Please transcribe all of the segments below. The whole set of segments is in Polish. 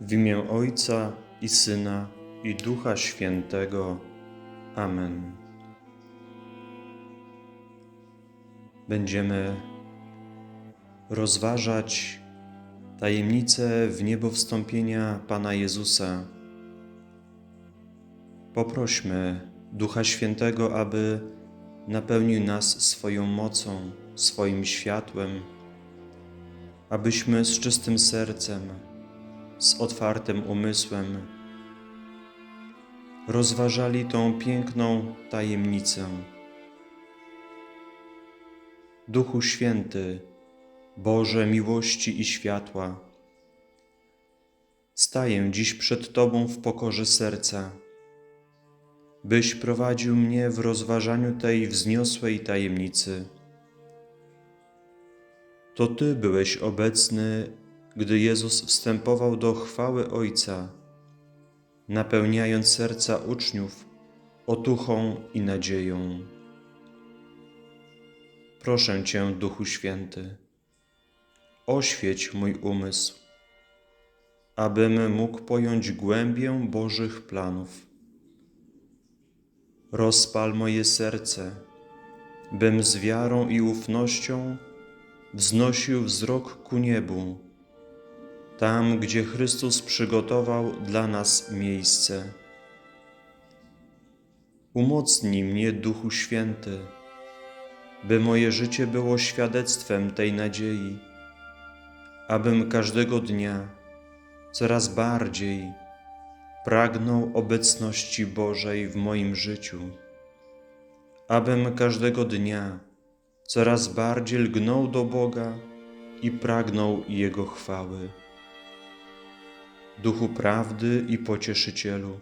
W imię Ojca i Syna i Ducha Świętego. Amen. Będziemy rozważać tajemnicę w niebo wstąpienia Pana Jezusa. Poprośmy Ducha Świętego, aby napełnił nas swoją mocą, swoim światłem, abyśmy z czystym sercem, z otwartym umysłem rozważali tą piękną tajemnicę. Duchu Święty, Boże miłości i światła, staję dziś przed Tobą w pokorze serca, byś prowadził mnie w rozważaniu tej wzniosłej tajemnicy. To Ty byłeś obecny, gdy Jezus wstępował do chwały Ojca, napełniając serca uczniów otuchą i nadzieją. Proszę Cię, Duchu Święty, oświeć mój umysł, abym mógł pojąć głębię Bożych planów. Rozpal moje serce, bym z wiarą i ufnością wznosił wzrok ku niebu, tam, gdzie Chrystus przygotował dla nas miejsce. Umocnij mnie, Duchu Święty, by moje życie było świadectwem tej nadziei, abym każdego dnia coraz bardziej pragnął obecności Bożej w moim życiu, abym każdego dnia coraz bardziej lgnął do Boga i pragnął Jego chwały. Duchu prawdy i pocieszycielu,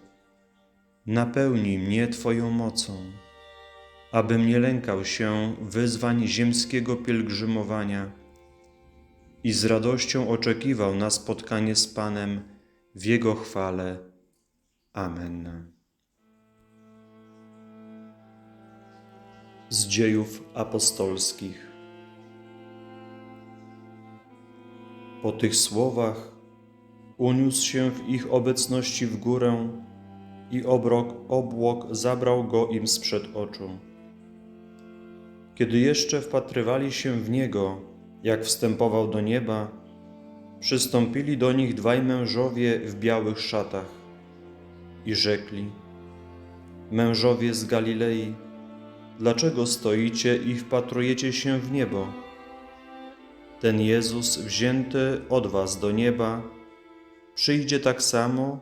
napełnij mnie Twoją mocą, abym nie lękał się wyzwań ziemskiego pielgrzymowania i z radością oczekiwał na spotkanie z Panem w Jego chwale. Amen. Z dziejów apostolskich. Po tych słowach uniósł się w ich obecności w górę i obrok, obłok zabrał go im sprzed oczu. Kiedy jeszcze wpatrywali się w niego, jak wstępował do nieba, przystąpili do nich dwaj mężowie w białych szatach i rzekli: Mężowie z Galilei, dlaczego stoicie i wpatrujecie się w niebo? Ten Jezus wzięty od was do nieba przyjdzie tak samo,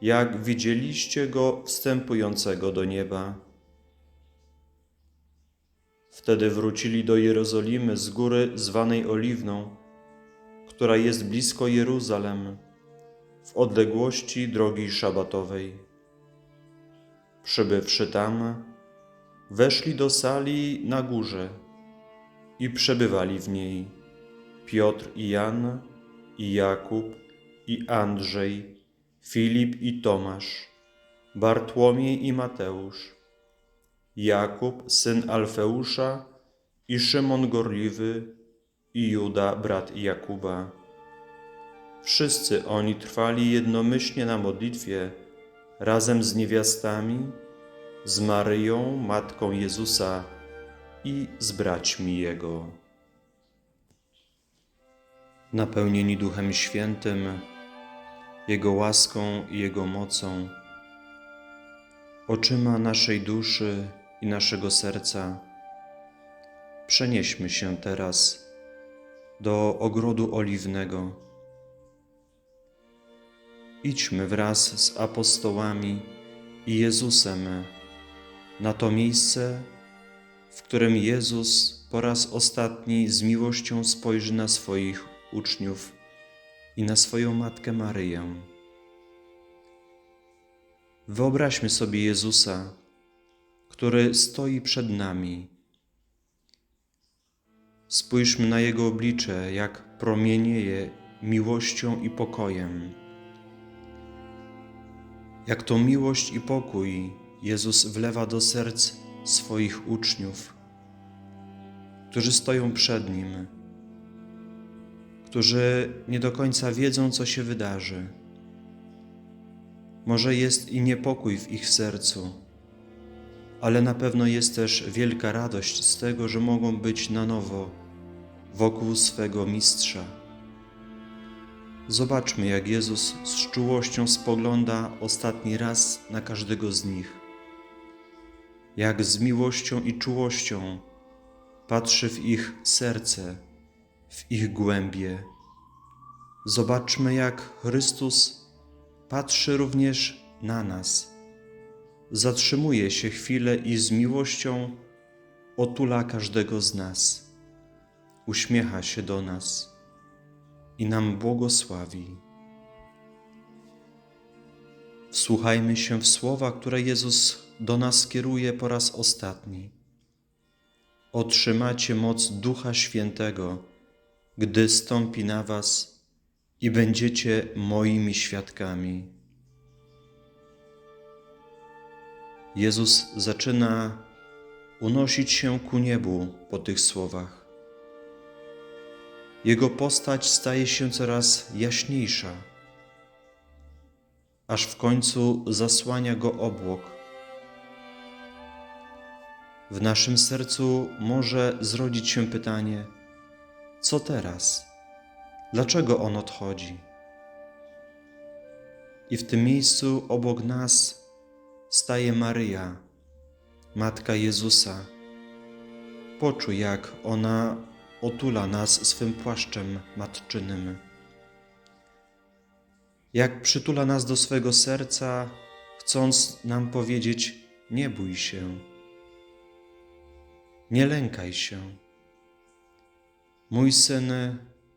jak widzieliście go wstępującego do nieba. Wtedy wrócili do Jerozolimy z góry zwanej Oliwną, która jest blisko Jeruzalem, w odległości drogi szabatowej. Przybywszy tam, weszli do sali na górze i przebywali w niej Piotr i Jan, i Jakub, i Andrzej, Filip i Tomasz, Bartłomiej i Mateusz, Jakub, syn Alfeusza, i Szymon Gorliwy, i Juda, brat Jakuba. Wszyscy oni trwali jednomyślnie na modlitwie razem z niewiastami, z Maryją, matką Jezusa i z braćmi Jego. Napełnieni Duchem Świętym, Jego łaską i Jego mocą, oczyma naszej duszy i naszego serca, przenieśmy się teraz do ogrodu oliwnego. Idźmy wraz z apostołami i Jezusem na to miejsce, w którym Jezus po raz ostatni z miłością spojrzy na swoich uczniów i na swoją matkę Maryję. Wyobraźmy sobie Jezusa, który stoi przed nami. Spójrzmy na Jego oblicze, jak promienieje miłością i pokojem. Jak to miłość i pokój Jezus wlewa do serc swoich uczniów, którzy stoją przed Nim, którzy nie do końca wiedzą, co się wydarzy Może jest i niepokój w ich sercu, ale na pewno jest też wielka radość z tego, że mogą być na nowo wokół swego mistrza. Zobaczmy, jak Jezus z czułością spogląda ostatni raz na każdego z nich. Jak z miłością i czułością patrzy w ich serce, w ich głębie. Zobaczmy, jak Chrystus patrzy również na nas. Zatrzymuje się chwilę i z miłością otula każdego z nas. Uśmiecha się do nas i nam błogosławi. Wsłuchajmy się w słowa, które Jezus do nas kieruje po raz ostatni. Otrzymacie moc Ducha Świętego, gdy stąpi na Was i będziecie moimi świadkami. Jezus zaczyna unosić się ku niebu po tych słowach. Jego postać staje się coraz jaśniejsza, aż w końcu zasłania go obłok. W naszym sercu może zrodzić się pytanie: co teraz? Dlaczego on odchodzi? I w tym miejscu obok nas staje Maryja, matka Jezusa. Poczuj, jak ona otula nas swym płaszczem matczynym. Jak przytula nas do swego serca, chcąc nam powiedzieć: Nie bój się, nie lękaj się. Mój syn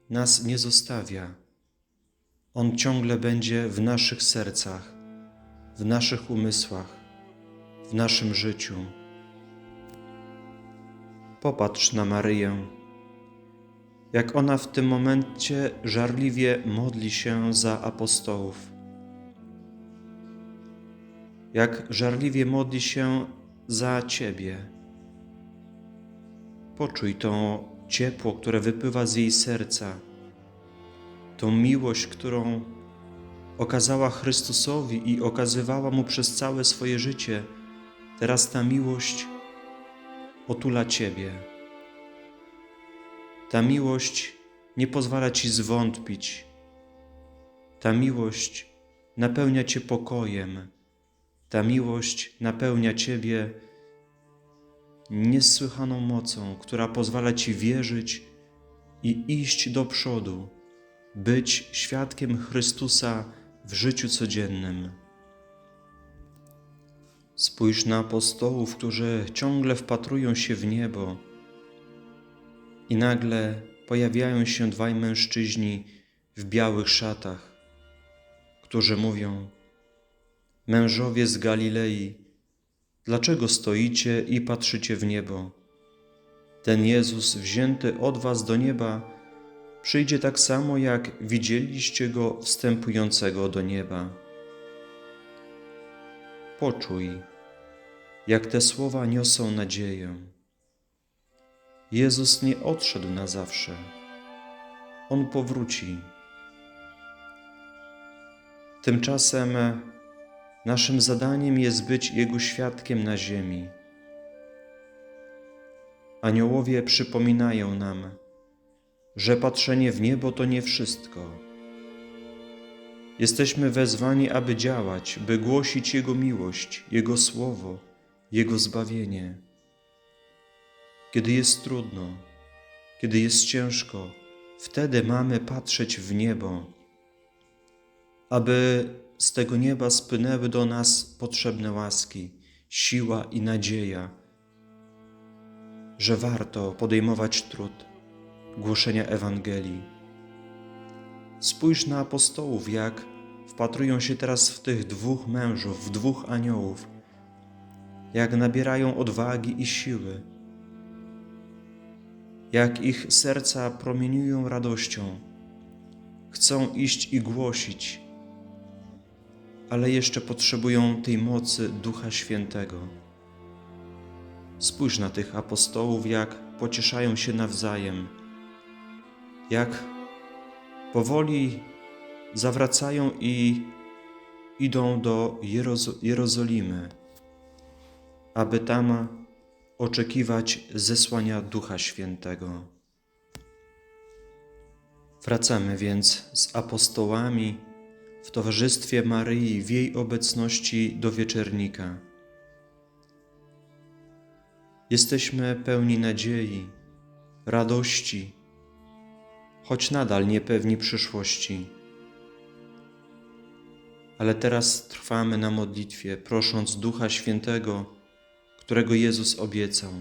nas nie zostawia. On ciągle będzie w naszych sercach, w naszych umysłach, w naszym życiu. Popatrz na Maryję, jak ona w tym momencie żarliwie modli się za apostołów, jak żarliwie modli się za Ciebie. Poczuj to ciepło, które wypływa z jej serca, tą miłość, którą okazała Chrystusowi i okazywała mu przez całe swoje życie. Teraz ta miłość otula Ciebie. Ta miłość nie pozwala Ci zwątpić. Ta miłość napełnia Cię pokojem. Ta miłość napełnia Ciebie niesłychaną mocą, która pozwala Ci wierzyć i iść do przodu, być świadkiem Chrystusa w życiu codziennym. Spójrz na apostołów, którzy ciągle wpatrują się w niebo i nagle pojawiają się dwaj mężczyźni w białych szatach, którzy mówią: Mężowie z Galilei, dlaczego stoicie i patrzycie w niebo? Ten Jezus wzięty od was do nieba przyjdzie tak samo, jak widzieliście go wstępującego do nieba. Poczuj, jak te słowa niosą nadzieję. Jezus nie odszedł na zawsze. On powróci. Tymczasem naszym zadaniem jest być Jego świadkiem na ziemi. Aniołowie przypominają nam, że patrzenie w niebo to nie wszystko. Jesteśmy wezwani, aby działać, by głosić Jego miłość, Jego słowo, Jego zbawienie. Kiedy jest trudno, kiedy jest ciężko, wtedy mamy patrzeć w niebo, aby z tego nieba spłynęły do nas potrzebne łaski, siła i nadzieja, że warto podejmować trud głoszenia Ewangelii. Spójrz na apostołów, jak wpatrują się teraz w tych dwóch mężów, w dwóch aniołów, jak nabierają odwagi i siły, jak ich serca promieniują radością, chcą iść i głosić, ale jeszcze potrzebują tej mocy Ducha Świętego. Spójrz na tych apostołów, jak pocieszają się nawzajem jak powoli zawracają i idą do Jerozo- Jerozolimy, aby tam oczekiwać zesłania Ducha Świętego. Wracamy więc z apostołami w towarzystwie Maryi w jej obecności do wieczernika. Jesteśmy pełni nadziei, radości, choć nadal niepewni przyszłości. Ale teraz trwamy na modlitwie, prosząc Ducha Świętego, którego Jezus obiecał.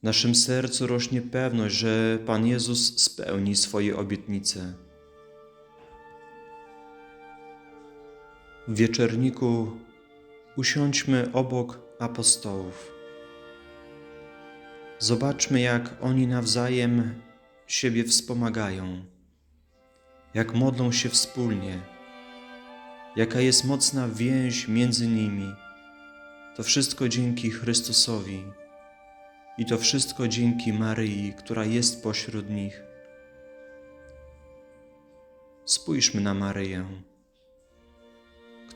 W naszym sercu rośnie pewność, że Pan Jezus spełni swoje obietnice. W wieczerniku usiądźmy obok apostołów. Zobaczmy, jak oni nawzajem siebie wspomagają, jak modlą się wspólnie, jaka jest mocna więź między nimi. To wszystko dzięki Chrystusowi i to wszystko dzięki Maryi, która jest pośród nich. Spójrzmy na Maryję,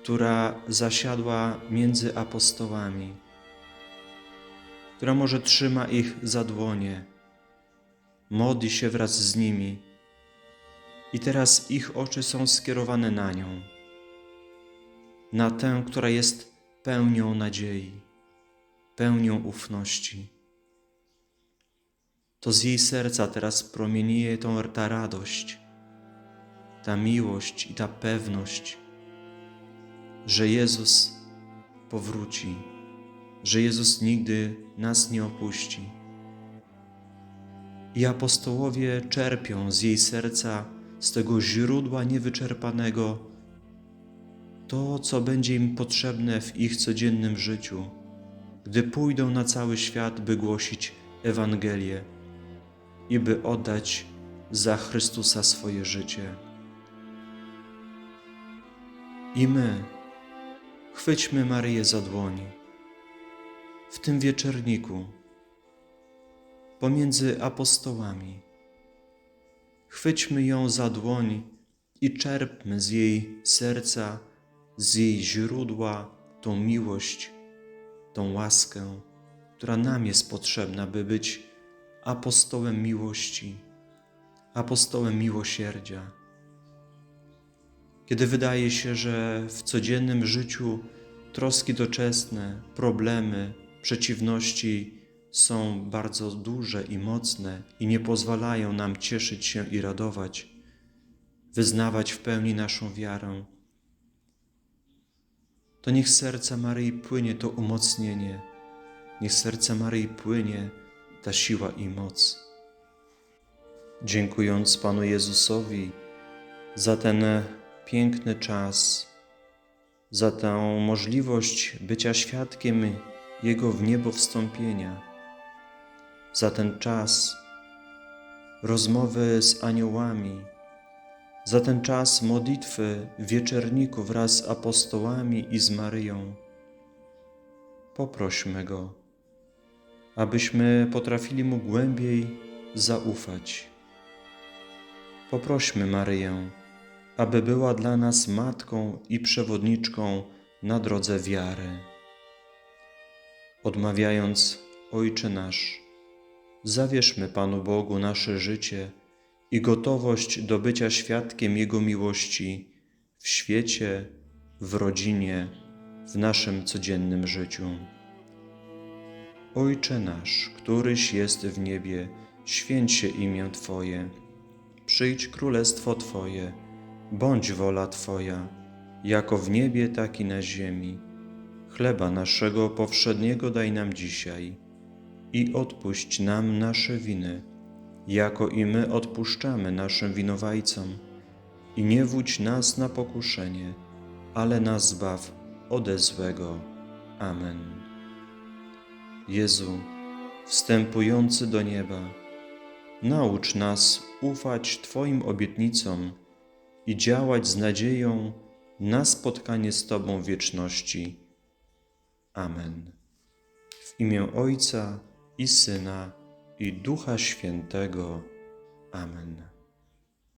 która zasiadła między apostołami, która może trzyma ich za dłonie, modli się wraz z nimi i teraz ich oczy są skierowane na nią, na tę, która jest pełnią nadziei, pełnią ufności. To z jej serca teraz promienieje tą, ta radość, ta miłość i ta pewność, że Jezus powróci, że Jezus nigdy nas nie opuści. I apostołowie czerpią z jej serca, z tego źródła niewyczerpanego, to, co będzie im potrzebne w ich codziennym życiu, gdy pójdą na cały świat, by głosić Ewangelię i by oddać za Chrystusa swoje życie. I my chwyćmy Maryję za dłoń w tym wieczerniku pomiędzy apostołami. Chwyćmy ją za dłoń i czerpmy z jej serca, z jej źródła tą miłość, tą łaskę, która nam jest potrzebna, by być apostołem miłości, apostołem miłosierdzia. Kiedy wydaje się, że w codziennym życiu troski doczesne, problemy, przeciwności są bardzo duże i mocne i nie pozwalają nam cieszyć się i radować, wyznawać w pełni naszą wiarę, to niech serca Maryi płynie to umocnienie, niech serca Maryi płynie ta siła i moc. Dziękując Panu Jezusowi za ten piękny czas, za tę możliwość bycia świadkiem Jego w niebo wstąpienia, za ten czas rozmowy z aniołami, za ten czas modlitwy wieczerniku wraz z apostołami i z Maryją. Poprośmy Go, abyśmy potrafili Mu głębiej zaufać. Poprośmy Maryję, aby była dla nas matką i przewodniczką na drodze wiary. Odmawiając Ojcze nasz, zawierzmy Panu Bogu nasze życie i gotowość do bycia świadkiem Jego miłości w świecie, w rodzinie, w naszym codziennym życiu. Ojcze nasz, któryś jest w niebie, święć się imię Twoje, przyjdź królestwo Twoje, bądź wola Twoja, jako w niebie, tak i na ziemi. Chleba naszego powszedniego daj nam dzisiaj i odpuść nam nasze winy, jako i my odpuszczamy naszym winowajcom. I nie wódź nas na pokuszenie, ale nas zbaw ode złego. Amen. Jezu, wstępujący do nieba, naucz nas ufać Twoim obietnicom i działać z nadzieją na spotkanie z Tobą wieczności. Amen. W imię Ojca i Syna i Ducha Świętego. Amen.